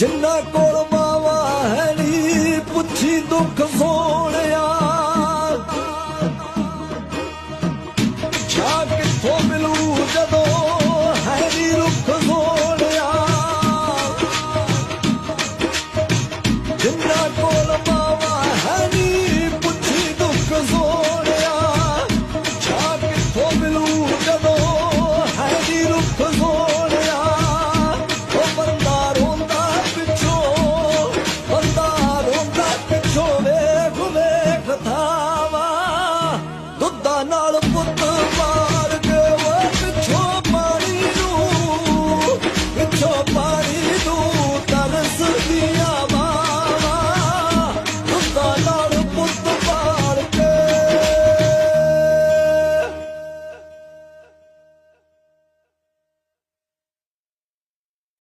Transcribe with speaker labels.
Speaker 1: ਜਿੰਨਾ ਕੋਲ ਮਾਵਾ ਹੈ ਨੀ, ਪੁੱਛੀ ਦੁੱਖ ਸੋਹਣਿਆ। ਜਾ ਕਿੱਥੋਂ ਮਿਲੂ ਜਦੋਂ ਹੈ ਨੀ ਰੁੱਖ ਸੋਹਣਿਆ। ਜਿੰਨਾ ਕੋਲ put the